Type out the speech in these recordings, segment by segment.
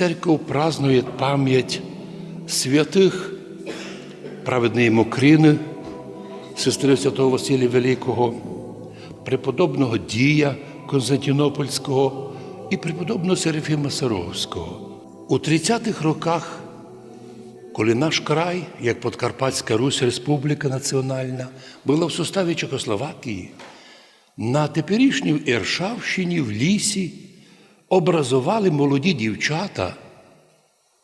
Церковь празднует память святих праведної Мокрини, сестри святого Василія Великого, преподобного Дія Константинопольського і преподобного Серафіма Саровського. У 30-х роках, коли наш край, як Подкарпатська Русь, Республіка Національна, була в составі Чехословакії, на теперішній Іршавщині в лісі образували молоді дівчата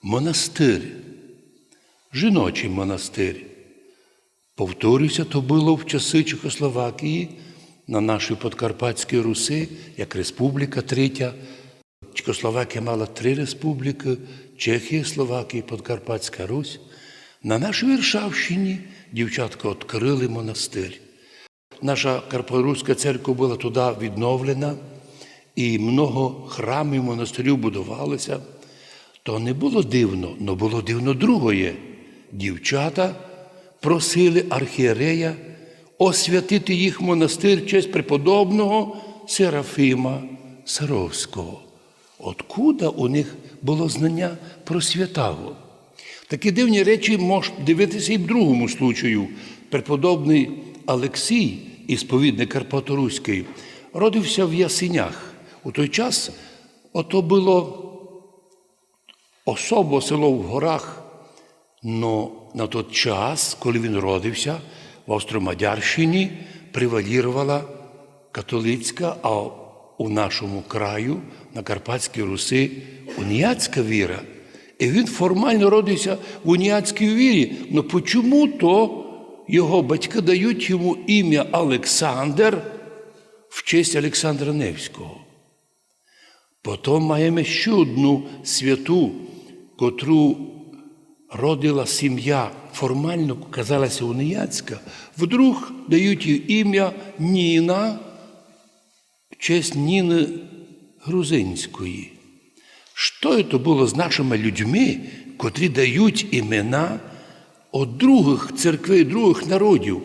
монастир, жіночий монастир. Повторюся, то було в часи Чехословакії на нашій Подкарпатській Руси, як республіка третя. Чехословакія мала три республіки Чехія, Словакія, Подкарпатська Русь. На нашій Віршавщині дівчатка відкрили монастир. Наша Карпоруська церква була туди відновлена, і много храмів, монастирів будувалося. То не було дивно, але було дивно другое. Дівчата просили архієрея освятити їх монастир в честь преподобного Серафима Саровського. Откуда у них було знання про святого? Такі дивні речі можна дивитися і в другому случаю. Преподобний Олексій, ісповідник Карпаторуський, родився в Ясинях. У той час ото було особо село в горах, но на той час, коли він родився, в Австромадярщині превалірувала католицька, а у нашому краю, на Карпатській Руси, уніатська віра. І він формально родився в уніатській вірі. Ну чому то його батьки дають йому ім'я Олександр в честь Олександра Невського? Потім маємо ще одну святу, котру родила сім'я, формально казалася уніяцька, вдруг дають їй ім'я Ніна в честь Ніни Грузинської. Що це було з нашими людьми, котрі дають імена від других церквей, других народів?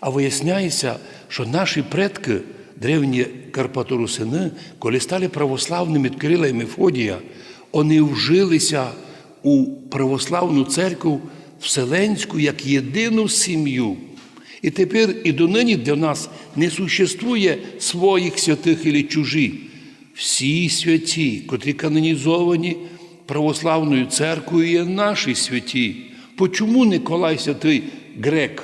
А виясняється, що наші предки, древні Карпаторусини, коли стали православними від Кирила і Мефодія, вони вжилися у православну церкву Вселенську як єдину сім'ю. І тепер і донині для нас не существує своїх святих і чужі. Всі святі, котрі канонізовані православною церквою, є наші святі. Почому Николай святий грек?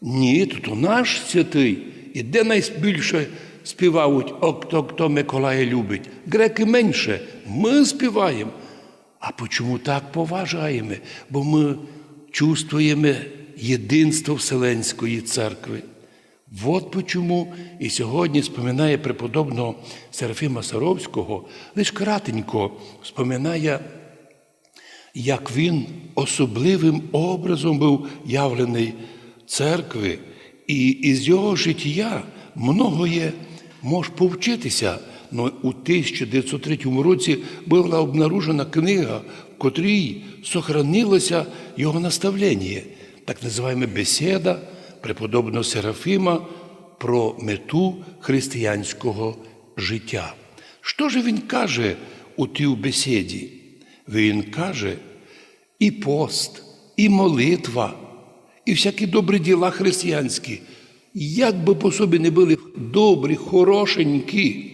Ні, то наш святий. І де найбільше співають, о, хто, хто Миколая любить? Греки менше. Ми співаємо. А чому так поважаємо? Бо ми чувствуємо єдинство Вселенської церкви. От почому і сьогодні споминає преподобного Серафіма Саровського, лише кратенько споминає, як він особливим образом був явлений церкви, і із його життя многоє може повчитися. Но у 1903 році була обнаружена книга, в котрій сохранилося його наставлення, так називаємо бесіда преподобного Серафіма про мету християнського життя. Що ж він каже у тій бесіді? Він каже, і пост, і молитва, і всякі добрі діла християнські, як би по собі не були добрі, хорошенькі,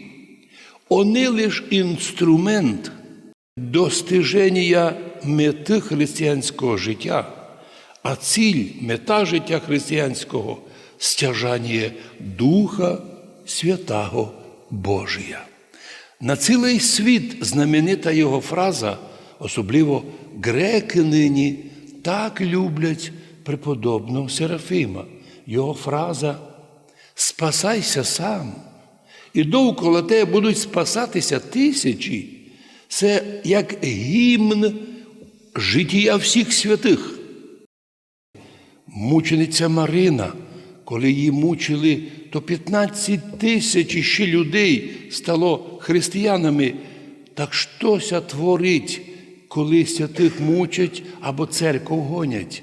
вони лише інструмент достиження мети християнського життя, а ціль, мета життя християнського стяжання Духа Святого Божія. На цілий світ знаменита його фраза, особливо греки нині так люблять преподобного Серафима. Його фраза Спасайся сам, і довкола тебе будуть спасатися тисячі. Це як гімн життя всіх святих. Мучениця Марина, коли її мучили, то 15 тисяч ще людей стало християнами. Так щося творить, коли святих мучать або церкву гонять?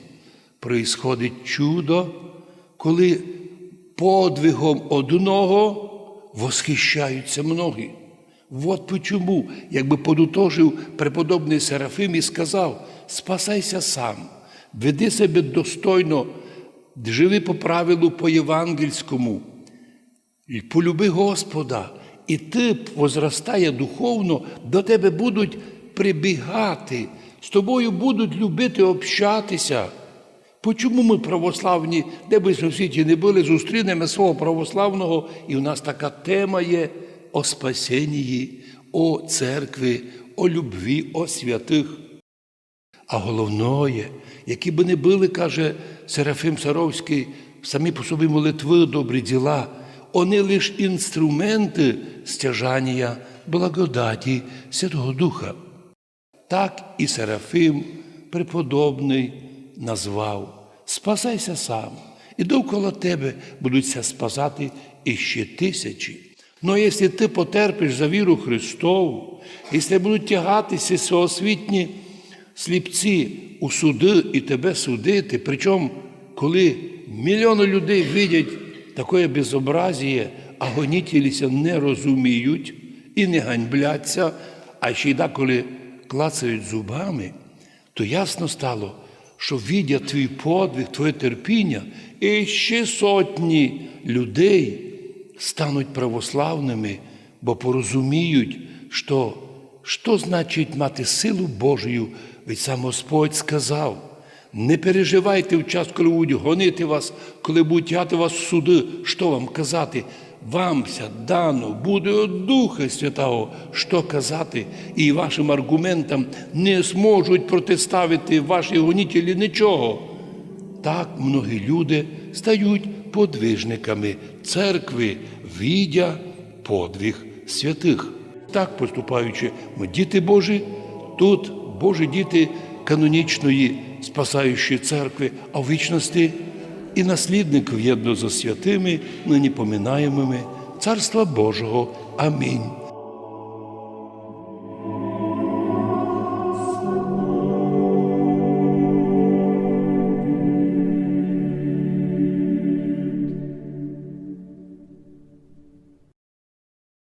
Происходить чудо, коли подвигом одного восхищаються многі. Вот почому, якби подутожив преподобний Серафим і сказав: спасайся сам, веди себе достойно, живи по правилу по євангельському, і полюби Господа, і ти, возростає духовно, до тебе будуть прибігати, з тобою будуть любити общатися. Почому ми православні, де би в світі не були, зустрінемо свого православного, і в нас така тема є о спасенні, о церкві, о любві, о святих. А головне, які би не були, каже Серафим Саровський, самі по собі молитви, добрі діла, вони лише інструменти стяжання благодаті Святого Духа. Так і Серафим преподобний назвав Спасайся сам, і довкола тебе будуться спасати іще тисячі. Но якщо ти потерпиш за віру Христову, якщо будуть тягатися всеосвітні сліпці у суди і тебе судити, причому, коли мільйони людей видять таке безобразіє, а гонітеліся не розуміють і не ганьбляться, а ще й деколи клацають зубами, то ясно стало, що видя твій подвиг, твоє терпіння, і ще сотні людей стануть православними, бо порозуміють, що, що значить мати силу Божою, ведь сам Господь сказав. Не переживайте в час, коли будуть гонити вас, коли будуть тягати вас в суди, що вам казати. Вамся дано буде від Духа Святого, що казати, і вашим аргументам не зможуть протиставити ваші гонітелі нічого. Так многі люди стають подвижниками церкви, відя подвиг святих. Так поступаючи, ми діти Божі, тут Божі діти канонічної спасаючої церкви, а в вічності і наслідників єдно за святими, нині поминаємими Царства Божого. Амінь.